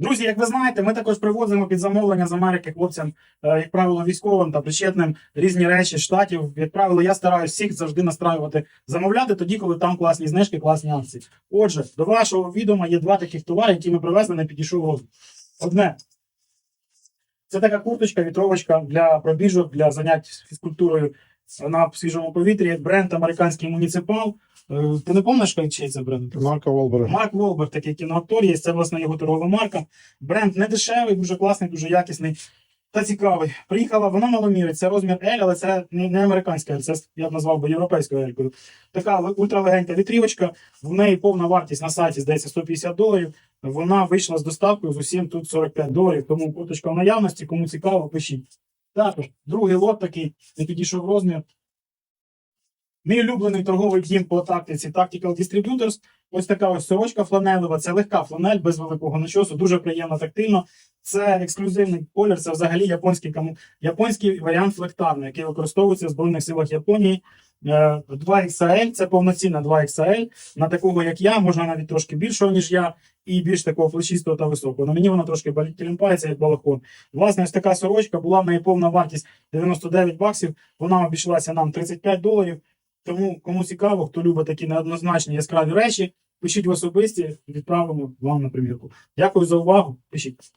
Друзі, як ви знаєте, ми також привозимо під замовлення з Америки хлопцям, е, як правило, військовим та причетним різні речі штатів. Як правило, я стараюся всіх завжди настраювати, замовляти тоді, коли там класні знижки, класні акції. Отже, до вашого відома є два таких товари, які ми привезли, не підійшов розмір. Одне. Це така курточка, вітровочка для пробіжок, для занять фізкультурою на свіжому повітрі. Бренд американський муніципал. Е, Ти не пам'ятаєш, чий це бренд? Марка Волбера. Марк Волберг, такий кіноактор, є це власне його торгова марка. Бренд не дешевий, дуже класний, дуже якісний та цікавий. Приїхала, вона маломірить, це розмір L, але це не, американська L, це я б назвав би європейською L. Така ультралегенька вітрівочка, в неї повна вартість на сайті, здається, 150 доларів. Вона вийшла з доставкою з усім тут 45 доларів, тому куточка в наявності, кому цікаво, пишіть. Також другий лот такий, не підійшов розмір. Мій улюблений торговий дім по тактиці Tactical Distributors. Ось така ось сорочка фланелева. Це легка фланель без великого начосу, дуже приємно тактильно. Це ексклюзивний колір, це взагалі японський каму... японський варіант флектарний, який використовується в Збройних силах Японії. Е, 2XL, це повноцінна 2XL. На такого, як я, можна навіть трошки більшого, ніж я, і більш такого плечистого та високого. На мені вона трошки тілімпається, як балахон. Власне, ось така сорочка була в неї повна вартість 99 баксів. Вона обійшлася нам 35 доларів. Тому, кому цікаво, хто любить такі неоднозначні яскраві речі, пишіть в особисті, відправимо вам на примірку. Дякую за увагу. Пишіть.